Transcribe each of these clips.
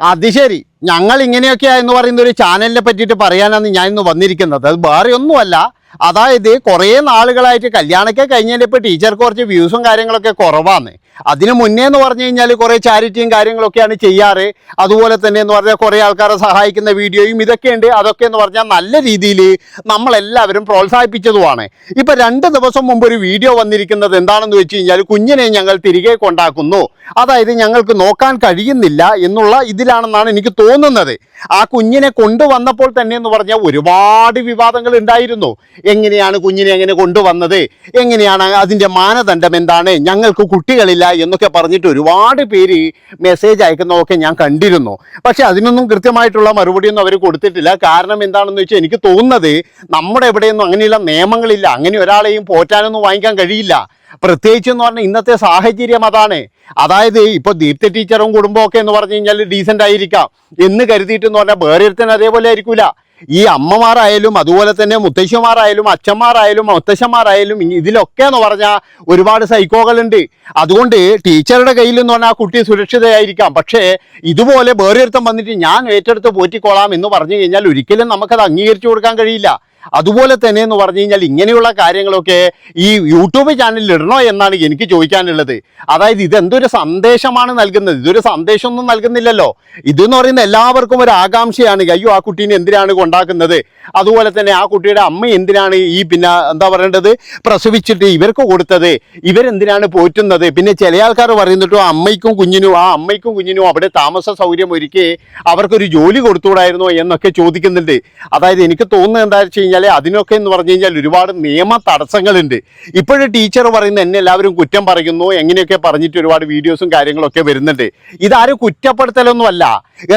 അത് ശരി. ഞങ്ങൾ ഇങ്ങനെയൊക്കെയാ എന്ന് പറയുന്ന ഒരു ചാനലിനെ പറ്റിയിട്ട് പറയാനാണ് ഞാൻ ഇന്ന് വന്നിരിക്കുന്നത്. അത് വേറെ ഒന്നുമല്ല അതായത് കുറേ നാളുകളായിട്ട് കല്യാണമൊക്കെ കഴിഞ്ഞാൽ ഇപ്പോൾ ടീച്ചർക്ക് കുറച്ച് വ്യൂസും കാര്യങ്ങളൊക്കെ കുറവാണ് അതിന് മുന്നേ എന്ന് പറഞ്ഞു കഴിഞ്ഞാൽ കുറേ ചാരിറ്റിയും കാര്യങ്ങളൊക്കെയാണ് ചെയ്യാറ്. അതുപോലെ തന്നെ എന്ന് പറഞ്ഞാൽ കുറേ ആൾക്കാരെ സഹായിക്കുന്ന വീഡിയോയും ഇതൊക്കെയുണ്ട്. അതൊക്കെ എന്ന് പറഞ്ഞാൽ നല്ല രീതിയിൽ നമ്മളെല്ലാവരും പ്രോത്സാഹിപ്പിച്ചതുമാണ്. ഇപ്പം രണ്ട് ദിവസം മുമ്പ് ഒരു വീഡിയോ വന്നിരിക്കുന്നത് എന്താണെന്ന് വെച്ച് കഴിഞ്ഞാൽ കുഞ്ഞിനെ ഞങ്ങൾ തിരികെ കൊണ്ടാക്കുന്നു. അതായത് ഞങ്ങൾക്ക് നോക്കാൻ കഴിയുന്നില്ല എന്നുള്ള ഇതിലാണെന്നാണ് എനിക്ക് തോന്നുന്നത്. ആ കുഞ്ഞിനെ കൊണ്ടുവന്നപ്പോൾ തന്നെ എന്ന് പറഞ്ഞാൽ ഒരുപാട് വിവാദങ്ങൾ ഉണ്ടായിരുന്നു. എങ്ങനെയാണ് കുഞ്ഞിനെ എങ്ങനെ കൊണ്ടുവന്നത്? എങ്ങനെയാണ് അതിന്റെ മാനദണ്ഡം എന്താണ്? ഞങ്ങൾക്ക് കുട്ടികളില്ല എന്നൊക്കെ പറഞ്ഞിട്ട് ഒരുപാട് പേര് മെസ്സേജ് അയക്കുന്നതൊക്കെ ഞാൻ കണ്ടിരുന്നു. പക്ഷേ അതിനൊന്നും കൃത്യമായിട്ടുള്ള മറുപടിയൊന്നും അവർ കൊടുത്തിട്ടില്ല. കാരണം എന്താണെന്ന് വെച്ചാൽ എനിക്ക് തോന്നുന്നത് നമ്മുടെ എവിടെയൊന്നും അങ്ങനെയുള്ള നിയമങ്ങളില്ല. അങ്ങനെ ഒരാളെയും പോറ്റാനൊന്നും വാങ്ങിക്കാൻ കഴിയില്ല. പ്രത്യേകിച്ച് എന്ന് പറഞ്ഞാൽ ഇന്നത്തെ സാഹചര്യം അതാണ്. അതായത് ഇപ്പൊ ദീപ്തി ടീച്ചറും കുടുംബമൊക്കെ എന്ന് പറഞ്ഞു കഴിഞ്ഞാൽ ഡീസന്റ് ആയിരിക്കാം. എന്ന് കരുതിയിട്ട് എന്ന് പറഞ്ഞാൽ വേറെ ഒരുത്തൻ അതേപോലെ ആയിരിക്കൂല. ഈ അമ്മമാരായാലും അതുപോലെ തന്നെ മുത്തശ്ശിമാരായാലും അച്ഛന്മാരായാലും മുത്തശ്ശന്മാരായാലും ഇതിലൊക്കെ എന്ന് പറഞ്ഞാൽ ഒരുപാട് സൈക്കോകളുണ്ട്. അതുകൊണ്ട് ടീച്ചറുടെ കയ്യിൽ എന്ന് പറഞ്ഞാൽ കുട്ടി സുരക്ഷിതയായിരിക്കാം. പക്ഷേ ഇതുപോലെ വേറെ വന്നിട്ട് ഞാൻ ഏറ്റെടുത്ത് പോറ്റിക്കോളാം എന്ന് പറഞ്ഞു കഴിഞ്ഞാൽ ഒരിക്കലും നമുക്കത് അംഗീകരിച്ചു കൊടുക്കാൻ കഴിയില്ല. അതുപോലെ തന്നെ എന്ന് പറഞ്ഞു കഴിഞ്ഞാൽ ഇങ്ങനെയുള്ള കാര്യങ്ങളൊക്കെ ഈ യൂട്യൂബ് ചാനലിൽ ഇടണോ എന്നാണ് എനിക്ക് ചോദിക്കാനുള്ളത്. അതായത് ഇതെന്തൊരു സന്ദേശമാണ് നൽകുന്നത്? ഇതൊരു സന്ദേശമൊന്നും നൽകുന്നില്ലല്ലോ. ഇതെന്ന് പറയുന്ന എല്ലാവർക്കും ഒരു ആകാംക്ഷയാണ്. അയ്യോ ആ കുട്ടീനെ എന്തിനാണ് കൊണ്ടാക്കുന്നത്? അതുപോലെ തന്നെ ആ കുട്ടിയുടെ അമ്മ എന്തിനാണ് ഈ പിന്നെ എന്താ പറയേണ്ടത്? പ്രസവിച്ചിട്ട് ഇവർക്ക് കൊടുത്തത്. ഇവരെന്തിനാണ് പോറ്റുന്നത്? പിന്നെ ചില ആൾക്കാർ പറയുന്നിട്ടോ അമ്മയ്ക്കും കുഞ്ഞിനും ആ അമ്മയ്ക്കും കുഞ്ഞിനും അവിടെ താമസ സൗകര്യം ഒരുക്കി അവർക്കൊരു ജോലി കൊടുത്തുകൂടായിരുന്നോ എന്നൊക്കെ ചോദിക്കുന്നുണ്ട്. അതായത് എനിക്ക് തോന്നുന്നത് എന്താ വെച്ച് കഴിഞ്ഞാൽ അതിനൊക്കെ എന്ന് പറഞ്ഞു കഴിഞ്ഞാൽ ഒരുപാട് നിയമ തടസ്സങ്ങളുണ്ട്. ഇപ്പോഴും ടീച്ചർ പറയുന്ന എന്നെ എല്ലാവരും കുറ്റം പറയുന്നു എങ്ങനെയൊക്കെ പറഞ്ഞിട്ട് ഒരുപാട് വീഡിയോസും കാര്യങ്ങളൊക്കെ വരുന്നുണ്ട്. ഇതാരും കുറ്റപ്പെടുത്തലൊന്നുമല്ല.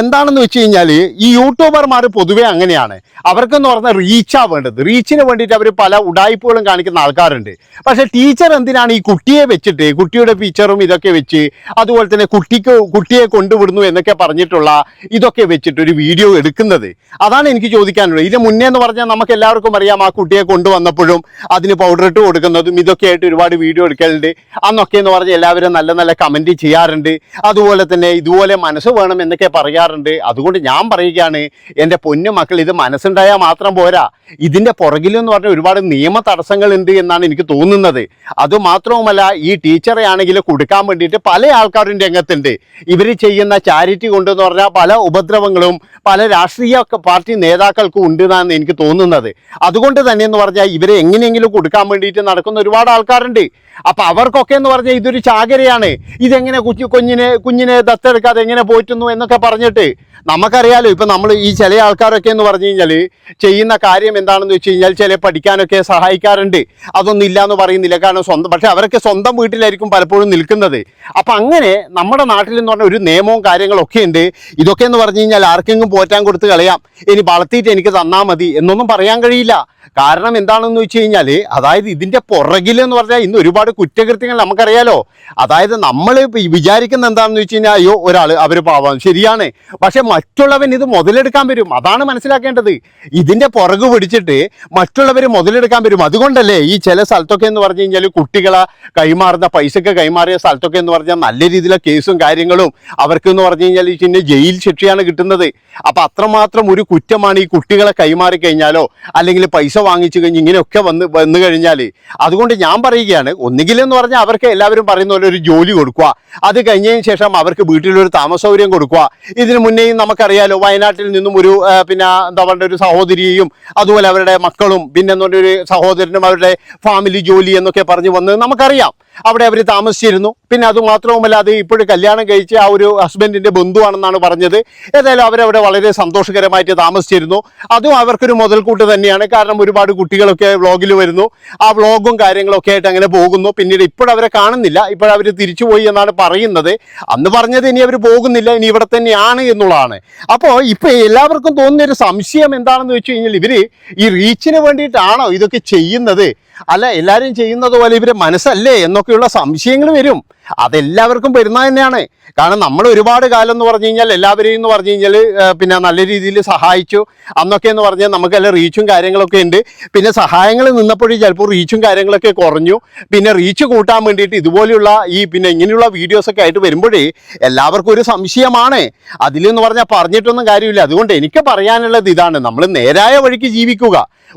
എന്താണെന്ന് വെച്ച് കഴിഞ്ഞാൽ ഈ യൂട്യൂബർമാർ പൊതുവേ അങ്ങനെയാണ്. അവർക്കെന്ന് പറഞ്ഞാൽ റീച്ചാ വേണ്ടത്. റീച്ചിന് വേണ്ടിയിട്ട് അവർ പല ഉടായ്പകളും കാണിക്കുന്ന ആൾക്കാരുണ്ട്. പക്ഷെ ടീച്ചർ എന്തിനാണ് ഈ കുട്ടിയെ വെച്ചിട്ട് കുട്ടിയുടെ പിക്ചറും ഇതൊക്കെ വെച്ച് അതുപോലെ തന്നെ കുട്ടിക്ക് കുട്ടിയെ കൊണ്ടുവിടുന്നു എന്നൊക്കെ പറഞ്ഞിട്ടുള്ള ഇതൊക്കെ വെച്ചിട്ട് ഒരു വീഡിയോ എടുക്കുന്നത്? അതാണ് എനിക്ക് ചോദിക്കാനുള്ളത്. ഇതിന് മുന്നേ എന്ന് പറഞ്ഞാൽ നമുക്ക് എല്ലാവർക്കും അറിയാം ആ കുട്ടിയെ കൊണ്ടുവന്നപ്പോഴും അതിന് പൗഡർ ഇട്ട് കൊടുക്കുന്നതും ഇതൊക്കെ ആയിട്ട് ഒരുപാട് വീഡിയോ എടുക്കലുണ്ട്. അന്നൊക്കെ എന്ന് പറഞ്ഞ് എല്ലാവരും നല്ല നല്ല കമന്റ് ചെയ്യാറുണ്ട്. അതുപോലെ തന്നെ ഇതുപോലെ മനസ്സ് വേണം എന്നൊക്കെ പറയാറുണ്ട്. അതുകൊണ്ട് ഞാൻ പറയുകയാണ് എന്റെ പൊന്നു മക്കൾ ഇത് മനസ്സുണ്ടായാൽ മാത്രം പോരാ. ഇതിന്റെ പുറകിലെന്ന് പറഞ്ഞാൽ ഒരുപാട് നിയമ തടസ്സങ്ങളുണ്ട് എന്നാണ് എനിക്ക് തോന്നുന്നത്. അതുമാത്രവുമല്ല ഈ ടീച്ചറെ ആണെങ്കിൽ കൊടുക്കാൻ വേണ്ടിയിട്ട് പല ആൾക്കാരും രംഗത്തുണ്ട്. ഇവർ ചെയ്യുന്ന ചാരിറ്റി കൊണ്ടെന്ന് പറഞ്ഞാൽ പല ഉപദ്രവങ്ങളും പല രാഷ്ട്രീയ പാർട്ടി നേതാക്കൾക്കും ഉണ്ട് എന്നാണ് എനിക്ക് തോന്നുന്നത്. അതുകൊണ്ട് തന്നെ എന്ന് പറഞ്ഞാൽ ഇവരെ എങ്ങനെയെങ്കിലും കൊടുക്കാൻ വേണ്ടിയിട്ട് നടക്കുന്ന ഒരുപാട് ആൾക്കാരുണ്ട്. അപ്പൊ അവർക്കൊക്കെ എന്ന് പറഞ്ഞാൽ ഇതൊരു ചാകരയാണ്. ഇതെങ്ങനെ കുഞ്ഞു കുഞ്ഞിനെ കുഞ്ഞിനെ ദത്തെടുക്കാതെ എങ്ങനെ പോറ്റുന്നു എന്നൊക്കെ പറഞ്ഞിട്ട് നമുക്കറിയാലോ ഇപ്പൊ നമ്മൾ ഈ ചില ആൾക്കാരൊക്കെ എന്ന് പറഞ്ഞു കഴിഞ്ഞാൽ ചെയ്യുന്ന കാര്യം എന്താണെന്ന് വെച്ച് കഴിഞ്ഞാൽ ചില പഠിക്കാനൊക്കെ സഹായിക്കാറുണ്ട്. അതൊന്നും ഇല്ല എന്ന് പറയുന്നില്ല. കാരണം സ്വന്തം പക്ഷെ അവരൊക്കെ സ്വന്തം വീട്ടിലായിരിക്കും പലപ്പോഴും നിൽക്കുന്നത്. അപ്പൊ അങ്ങനെ നമ്മുടെ നാട്ടിൽ എന്ന് പറഞ്ഞ ഒരു നിയമവും കാര്യങ്ങളൊക്കെ ഉണ്ട്. ഇതൊക്കെ എന്ന് പറഞ്ഞു കഴിഞ്ഞാൽ ആർക്കെങ്കിലും പോറ്റാൻ കൊടുത്ത് കളയാം. ഇനി വളർത്തിയിട്ട് എനിക്ക് തന്നാൽ മതി എന്നൊന്നും പറയാൻ കഴിയില്ല. കാരണം എന്താണെന്ന് വെച്ച് കഴിഞ്ഞാൽ അതായത് ഇതിന്റെ പുറകിൽ എന്ന് പറഞ്ഞാൽ ഇന്ന് ഒരുപാട് കുറ്റകൃത്യങ്ങൾ നമുക്കറിയാലോ. അതായത് നമ്മൾ വിചാരിക്കുന്ന എന്താണെന്ന് വെച്ച് കഴിഞ്ഞാൽ അയ്യോ ഒരാൾ അവർ പാവാം. ശരിയാണ്. പക്ഷെ മറ്റുള്ളവൻ ഇത് മുതലെടുക്കാൻ വരും. അതാണ് മനസ്സിലാക്കേണ്ടത്. ഇതിന്റെ പുറകു പിടിച്ചിട്ട് മറ്റുള്ളവർ മുതലെടുക്കാൻ വരും. അതുകൊണ്ടല്ലേ ഈ ചില സ്ഥലത്തൊക്കെ എന്ന് പറഞ്ഞു കഴിഞ്ഞാൽ കുട്ടികളെ കൈമാറുന്ന പൈസക്ക് കൈമാറിയ സ്ഥലത്തൊക്കെ എന്ന് പറഞ്ഞാൽ നല്ല രീതിയിലുള്ള കേസും കാര്യങ്ങളും അവർക്ക് എന്ന് പറഞ്ഞു കഴിഞ്ഞാൽ പിന്നെ ജയിൽ ശിക്ഷയാണ് കിട്ടുന്നത്. അപ്പം അത്രമാത്രം ഒരു കുറ്റമാണ് ഈ കുട്ടികളെ കൈമാറി കഴിഞ്ഞാലോ അല്ലെങ്കിൽ പൈസ വാങ്ങിച്ചു കഴിഞ്ഞ് ഇങ്ങനെയൊക്കെ വന്ന് വന്നു കഴിഞ്ഞാൽ അതുകൊണ്ട് ഞാൻ പറയുകയാണ് ഒന്നുകിലെന്ന് പറഞ്ഞാൽ അവർക്ക് എല്ലാവരും പറയുന്ന പോലെ ഒരു ജോലി കൊടുക്കുക അത് കഴിഞ്ഞതിന് ശേഷം അവർക്ക് വീട്ടിലൊരു താമസ സൗകര്യം കൊടുക്കുക. ഇതിനു മുന്നേയും നമുക്കറിയാലോ വയനാട്ടിൽ നിന്നും ഒരു പിന്നെ എന്താ പറയുക ഒരു സഹോദരിയെയും അതുപോലെ അവരുടെ മക്കളും പിന്നെ എന്ന് പറഞ്ഞൊരു സഹോദരനും അവരുടെ ഫാമിലി ജോലി എന്നൊക്കെ പറഞ്ഞു വന്നത് നമുക്കറിയാം. അവിടെ അവർ താമസിച്ചിരുന്നു. പിന്നെ അത് മാത്രവുമല്ല അത് ഇപ്പോഴും കല്യാണം കഴിച്ച് ആ ഒരു ഹസ്ബൻഡിന്റെ ബന്ധുവാണെന്നാണ് പറഞ്ഞത്. ഏതായാലും അവരവിടെ വളരെ സന്തോഷകരമായിട്ട് താമസിച്ചിരുന്നു. അതും അവർക്കൊരു മുതൽക്കൂട്ട് തന്നെയാണ്. കാരണം ഒരുപാട് കുട്ടികളൊക്കെ വ്ളോഗിൽ വരുന്നു. ആ വ്ളോഗും കാര്യങ്ങളൊക്കെ ആയിട്ട് അങ്ങനെ പോകുന്നു. പിന്നീട് ഇപ്പോഴവരെ കാണുന്നില്ല. ഇപ്പോഴവർ തിരിച്ചുപോയി എന്നാണ് പറയുന്നത്. അന്ന് പറഞ്ഞത് ഇനി അവർ പോകുന്നില്ല. ഇനി ഇവിടെ തന്നെയാണ് എന്നുള്ളതാണ്. അപ്പോൾ ഇപ്പോൾ എല്ലാവർക്കും തോന്നുന്ന ഒരു സംശയം എന്താണെന്ന് വെച്ച് കഴിഞ്ഞാൽ ഇവർ ഈ റീച്ചിന് വേണ്ടിയിട്ടാണോ ഇതൊക്കെ ചെയ്യുന്നത്? അല്ല എല്ലാവരും ചെയ്യുന്നത് പോലെ ഇവരെ മനസ്സല്ലേ എന്നൊക്കെയുള്ള സംശയങ്ങൾ വരും. അതെല്ലാവർക്കും പെരുന്നാൾ തന്നെയാണ്. കാരണം നമ്മൾ ഒരുപാട് കാലം എന്ന് പറഞ്ഞു കഴിഞ്ഞാൽ എല്ലാവരെയും എന്ന് പറഞ്ഞു കഴിഞ്ഞാൽ പിന്നെ നല്ല രീതിയിൽ സഹായിച്ചു. അന്നൊക്കെ എന്ന് പറഞ്ഞാൽ നമുക്കെല്ലാം റീച്ചും കാര്യങ്ങളൊക്കെ ഉണ്ട്. പിന്നെ സഹായങ്ങൾ നിന്നപ്പോഴും ചിലപ്പോൾ റീച്ചും കാര്യങ്ങളൊക്കെ കുറഞ്ഞു. പിന്നെ റീച്ച് കൂട്ടാൻ വേണ്ടിയിട്ട് ഇതുപോലെയുള്ള ഈ പിന്നെ ഇങ്ങനെയുള്ള വീഡിയോസൊക്കെ ആയിട്ട് വരുമ്പോഴേ എല്ലാവർക്കും ഒരു സംശയമാണ്. അതിലെന്ന് പറഞ്ഞാൽ പറഞ്ഞിട്ടൊന്നും കാര്യമില്ല. അതുകൊണ്ട് എനിക്ക് പറയാനുള്ളത് ഇതാണ്. നമ്മൾ നേരായ വഴിക്ക് ജീവിക്കുക.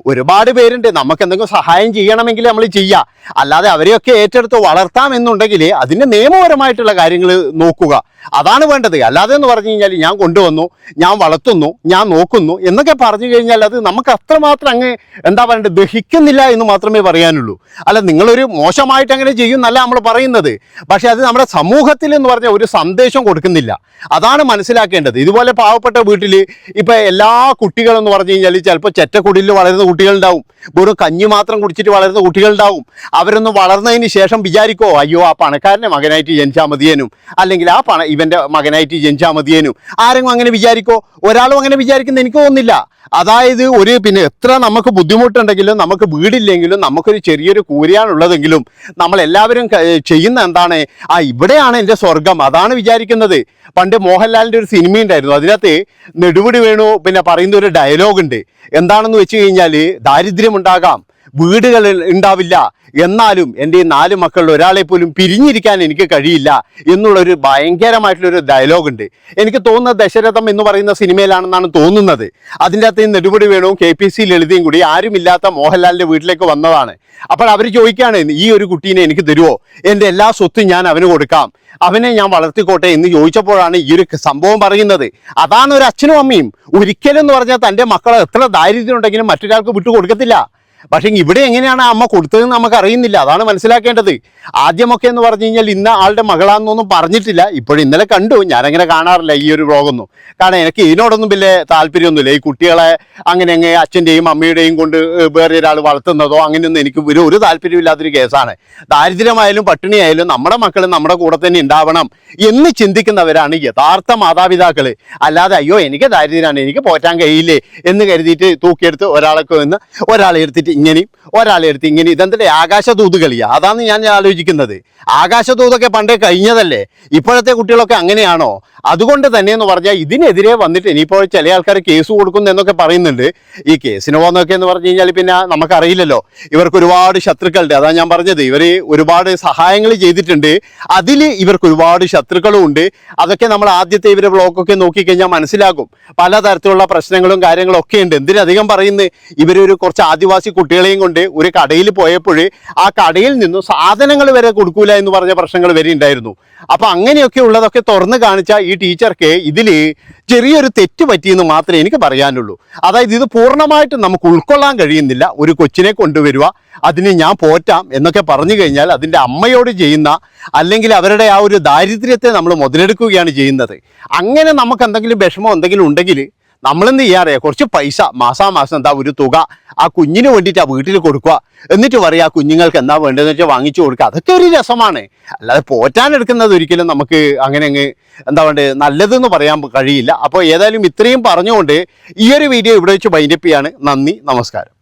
ഒരുപാട് പേരുണ്ട്. നമുക്ക് എന്തെങ്കിലും സഹായം ചെയ്യണമെങ്കിൽ നമ്മൾ ചെയ്യുക അല്ലാതെ അവരെയൊക്കെ ഏറ്റെടുത്ത് വളർത്താം എന്നുണ്ടെങ്കിൽ അതിന്റെ നിയമപരമായിട്ടുള്ള കാര്യങ്ങൾ നോക്കുക. അതാണ് വേണ്ടത്. അല്ലാതെ എന്ന് പറഞ്ഞു കഴിഞ്ഞാൽ ഞാൻ കൊണ്ടുവന്നു ഞാൻ വളർത്തുന്നു ഞാൻ നോക്കുന്നു എന്നൊക്കെ പറഞ്ഞു കഴിഞ്ഞാൽ അത് നമുക്ക് അത്രമാത്രം അങ്ങ് എന്താ പറയണ്ടത് ദഹിക്കുന്നില്ല എന്ന് മാത്രമേ പറയാനുള്ളൂ. അല്ല നിങ്ങളൊരു മോശമായിട്ട് അങ്ങനെ ചെയ്യുന്നല്ല നമ്മൾ പറയുന്നത്. പക്ഷേ അത് നമ്മുടെ സമൂഹത്തിൽ എന്ന് പറഞ്ഞ ഒരു സന്ദേശം കൊടുക്കുന്നില്ല. അതാണ് മനസ്സിലാക്കേണ്ടത്. ഇതുപോലെ പാവപ്പെട്ട വീട്ടിൽ ഇപ്പം എല്ലാ കുട്ടികളെന്ന് പറഞ്ഞു കഴിഞ്ഞാൽ ചിലപ്പോൾ ചെറ്റക്കുടിയിൽ വളരുന്ന കുട്ടികളുണ്ടാവും. വെറും കഞ്ഞി മാത്രം കുടിച്ചിട്ട് വളരുന്ന കുട്ടികളുണ്ടാവും. അവരൊന്ന് വളർന്നതിന് ശേഷം വിചാരിക്കോ അയ്യോ ആ പണക്കാരന്റെ മകനായിട്ട് ജനിച്ചാൽ മതിയേനും. അല്ലെങ്കിൽ ആ പണ ഇവന്റെ മകനായിട്ട് ജനിച്ചാൽ മതിയേനും. ആരെങ്കിലും അങ്ങനെ വിചാരിക്കോ? ഒരാളും അങ്ങനെ വിചാരിക്കുന്ന എനിക്ക് തോന്നുന്നില്ല. അതായത് ഒരു പിന്നെ എത്ര നമുക്ക് ബുദ്ധിമുട്ടുണ്ടെങ്കിലും നമുക്ക് വീടില്ലെങ്കിലും നമുക്കൊരു ചെറിയൊരു കൂരിയാണുള്ളതെങ്കിലും നമ്മൾ എല്ലാവരും ചെയ്യുന്ന എന്താണ്? ആ ഇവിടെയാണ് എന്റെ സ്വർഗം അതാണ് വിചാരിക്കുന്നത്. പണ്ട് മോഹൻലാലിന്റെ ഒരു സിനിമ ഉണ്ടായിരുന്നു. അതിനകത്ത് നെടുപടി വേണു പിന്നെ പറയുന്ന ഒരു ഡയലോഗ് ഉണ്ട് എന്താണെന്ന് വെച്ച് കഴിഞ്ഞാൽ ദാരിദ്ര്യമുണ്ടാകാം. വീടുകൾ ഉണ്ടാവില്ല. എന്നാലും എന്റെ ഈ നാല് മക്കളിൽ ഒരാളെ പോലും പിരിഞ്ഞിരിക്കാൻ എനിക്ക് കഴിയില്ല എന്നുള്ളൊരു ഭയങ്കരമായിട്ടുള്ളൊരു ഡയലോഗ് ഉണ്ട്. എനിക്ക് തോന്നുന്നത് ദശരഥം എന്ന് പറയുന്ന സിനിമയിലാണെന്നാണ് തോന്നുന്നത്. അതിന്റെ അകത്ത് നെടുപടി വേണവും കെ പി സി ലളിതയും കൂടി ആരുമില്ലാത്ത മോഹൻലാലിന്റെ വീട്ടിലേക്ക് വന്നതാണ്. അപ്പോൾ അവർ ചോദിക്കുകയാണ് ഈ ഒരു കുട്ടീനെ എനിക്ക് തരുമോ എന്റെ എല്ലാ സ്വത്തും ഞാൻ അവന് കൊടുക്കാം. അവനെ ഞാൻ വളർത്തിക്കോട്ടെ എന്ന് ചോദിച്ചപ്പോഴാണ് ഈ ഒരു സംഭവം പറയുന്നത്. അതാണ് ഒരു അച്ഛനും അമ്മയും. ഒരിക്കലും എന്ന് പറഞ്ഞാൽ തന്റെ മക്കളെ എത്ര ദാരിദ്ര്യം ഉണ്ടെങ്കിലും മറ്റൊരാൾക്ക് വിട്ടു കൊടുക്കത്തില്ല പക്ഷേ ഇവിടെ എങ്ങനെയാണ് അമ്മ കൊടുത്തതെന്ന് നമുക്ക് അറിയുന്നില്ല അതാണ് മനസ്സിലാക്കേണ്ടത്. ആദ്യമൊക്കെ എന്ന് പറഞ്ഞു കഴിഞ്ഞാൽ ഇന്ന ആളുടെ മകളാണെന്നൊന്നും പറഞ്ഞിട്ടില്ല. ഇപ്പോഴും ഇന്നലെ കണ്ടു. ഞാനങ്ങനെ കാണാറില്ല ഈ ഒരു വ്ളോഗൊന്നും. കാരണം എനിക്ക് ഇതിനോടൊന്നും വലിയ താല്പര്യമൊന്നുമില്ല. ഈ കുട്ടികളെ അങ്ങനെ അങ്ങ് അച്ഛന്റെയും അമ്മയുടെയും കൊണ്ട് വേറെ ഒരാൾ വളർത്തുന്നതോ അങ്ങനെയൊന്നും എനിക്ക് ഒരു ഒരു താല്പര്യമില്ലാത്തൊരു കേസാണ്. ദാരിദ്ര്യമായാലും പട്ടിണിയായാലും നമ്മുടെ മക്കൾ നമ്മുടെ കൂടെ തന്നെ ഉണ്ടാവണം എന്ന് ചിന്തിക്കുന്നവരാണ് യഥാർത്ഥ മാതാപിതാക്കൾ അല്ലാതെ അയ്യോ എനിക്ക് ദാരിദ്ര്യമാണ്. എനിക്ക് പോറ്റാൻ കഴിയില്ലേ? എന്ന് കരുതിയിട്ട് തൂക്കിയെടുത്ത് ഒരാളൊക്കെ വന്ന് ഒരാളെ എടുത്തിട്ട് ഇങ്ങനെയും ഒരാളെ എടുത്ത് ഇങ്ങനെയും ഇതെന്തിന്റെ ആകാശദൂത് കളിയാ അതാണ് ഞാൻ ആലോചിക്കുന്നത്. ആകാശദൂതൊക്കെ പണ്ടേ കഴിഞ്ഞതല്ലേ? ഇപ്പോഴത്തെ കുട്ടികളൊക്കെ അങ്ങനെയാണോ? അതുകൊണ്ട് തന്നെ എന്ന് പറഞ്ഞാൽ ഇതിനെതിരെ വന്നിട്ട് ഇനിയിപ്പോൾ ചില ആൾക്കാർ കേസ് കൊടുക്കുന്നു എന്നൊക്കെ പറയുന്നുണ്ട്. ഈ കേസിന് പോകുന്നതൊക്കെ എന്ന് പറഞ്ഞു കഴിഞ്ഞാൽ പിന്നെ നമുക്കറിയില്ലല്ലോ. ഇവർക്ക് ഒരുപാട് ശത്രുക്കളുണ്ട്. അതാണ് ഞാൻ പറഞ്ഞത്. ഇവർ ഒരുപാട് സഹായങ്ങൾ ചെയ്തിട്ടുണ്ട്. അതിൽ ഇവർക്ക് ഒരുപാട് ശത്രുക്കളും ഉണ്ട്. അതൊക്കെ നമ്മൾ ആദ്യത്തെ ഇവരെ ബ്ലോക്കൊക്കെ നോക്കിക്കഴിഞ്ഞാൽ മനസ്സിലാകും. പലതരത്തിലുള്ള പ്രശ്നങ്ങളും കാര്യങ്ങളും ഒക്കെ ഉണ്ട്. എന്തിനധികം പറയുന്നത് ഇവരൊരു കുറച്ച് ആദിവാസി കുട്ടികളെയും കൊണ്ട് ഒരു കടയിൽ പോയപ്പോൾ ആ കടയിൽ നിന്നും സാധനങ്ങൾ വരെ കൊടുക്കൂല എന്ന് പറഞ്ഞ പ്രശ്നങ്ങൾ വരെ ഉണ്ടായിരുന്നു അപ്പൊ അങ്ങനെയൊക്കെ ഉള്ളതൊക്കെ തുറന്ന് കാണിച്ചാൽ ഈ ടീച്ചർക്ക് ഇതിൽ ചെറിയൊരു തെറ്റ് പറ്റിയെന്ന് മാത്രമേ എനിക്ക് പറയാനുള്ളൂ. അതായത് ഇത് പൂർണമായിട്ട് നമുക്ക് ഉൾക്കൊള്ളാൻ കഴിയുന്നില്ല. ഒരു കൊച്ചിനെ കൊണ്ടുവരിക അതിന് ഞാൻ പോറ്റാം എന്നൊക്കെ പറഞ്ഞു കഴിഞ്ഞാൽ അതിന്റെ അമ്മയോട് ചെയ്യുന്ന അല്ലെങ്കിൽ അവരുടെ ആ ഒരു ദാരിദ്ര്യത്തെ നമ്മൾ മുതലെടുക്കുകയാണ് ചെയ്യുന്നത്. അങ്ങനെ നമുക്ക് എന്തെങ്കിലും വിഷമം എന്തെങ്കിലും ഉണ്ടെങ്കിൽ നമ്മളെന്ത് ചെയ്യാറിയാ കുറച്ച് പൈസ മാസാമാസം എന്താ ഒരു തുക ആ കുഞ്ഞിന് വേണ്ടിയിട്ട് ആ വീട്ടിൽ കൊടുക്കുക. എന്നിട്ട് പറയുക ആ കുഞ്ഞുങ്ങൾക്ക് എന്താ വേണ്ടതെന്ന് വെച്ചാൽ വാങ്ങിച്ചു കൊടുക്കുക. അതൊക്കെ ഒരു രസമാണ്. അല്ലാതെ പോറ്റാൻ എടുക്കുന്നത് ഒരിക്കലും നമുക്ക് അങ്ങനെ അങ്ങ് എന്താ വേണ്ടത് നല്ലതെന്ന് പറയാൻ കഴിയില്ല. അപ്പോൾ ഏതായാലും ഇത്രയും പറഞ്ഞുകൊണ്ട് ഈ ഒരു വീഡിയോ ഇവിടെ വെച്ച് ബൈൻഡപ്പ് ചെയ്യാണ്. നന്ദി നമസ്കാരം.